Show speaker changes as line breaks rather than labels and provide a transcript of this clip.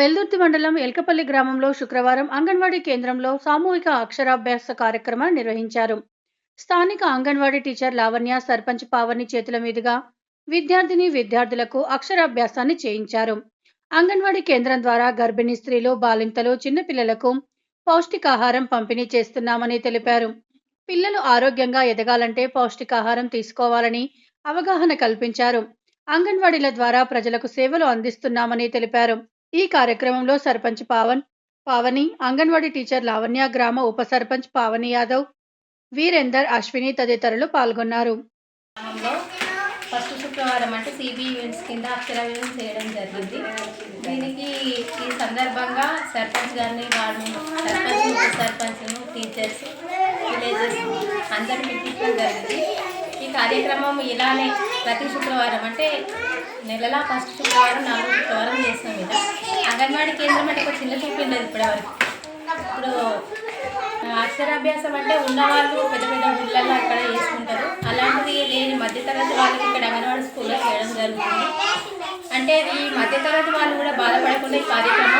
వెల్దుర్తి మండలం ఎల్కపల్లి గ్రామంలో శుక్రవారం అంగన్వాడీ కేంద్రంలో సామూహిక అక్షరాభ్యాస కార్యక్రమాన్ని నిర్వహించారు. స్థానిక అంగన్వాడీ టీచర్ లావణ్య సర్పంచ్ పావని చేతుల మీదుగా విద్యార్థిని విద్యార్థులకు అక్షరాభ్యాసాన్ని చేయించారు. అంగన్వాడీ కేంద్రం ద్వారా గర్భిణీ స్త్రీలు బాలింతలు చిన్నపిల్లలకు పౌష్టికాహారం పంపిణీ చేస్తున్నామని తెలిపారు. పిల్లలు ఆరోగ్యంగా ఎదగాలంటే పౌష్టికాహారం తీసుకోవాలని అవగాహన కల్పించారు. అంగన్వాడీల ద్వారా ప్రజలకు సేవలు అందిస్తున్నామని తెలిపారు. ఈ కార్యక్రమంలో సర్పంచ్ పావన్ పావని అంగన్వాడీ టీచర్ లావణ్య గ్రామ ఉప సర్పంచ్ పావని యాదవ్ వీరేందర్ అశ్విని తదితరులు పాల్గొన్నారు.
ఫస్ట్ శుక్రవారం అంటే సిబిఈ ఈవెంట్స్ కింద అక్షరాభ్యాసం చేయడం జరిగింది. దీనికి ఈ సందర్భంగా సర్పంచ్ గారిని వార్డు సర్పంచ్ ఉప సర్పంచ్ను టీచర్స్ విలేజెస్ అందరూ పిలిపించడం జరిగింది. ఈ కార్యక్రమం ఇలానే ప్రతి శుక్రవారం అంటే నెలలా ఫస్ట్ శుక్రవారం నాలుగు అంగన్వాడీ కేంద్రం అంటే ఒక చిన్న చూపు ఉండదు ఇప్పటివరకు ఇప్పుడు అక్షరాభ్యాసం అంటే ఉన్నవాళ్ళు పెద్ద పెద్ద ఊళ్ళల్లో అక్కడ చేసుకుంటారు. అలాంటిది లేని మధ్యతరగతి వాళ్ళకి ఇక్కడ అంగన్వాడీ స్కూల్లో చేయడం జరుగుతుంది. అంటే ఈ మధ్యతరగతి వాళ్ళు కూడా బాధపడకుండా ఈ కార్యక్రమం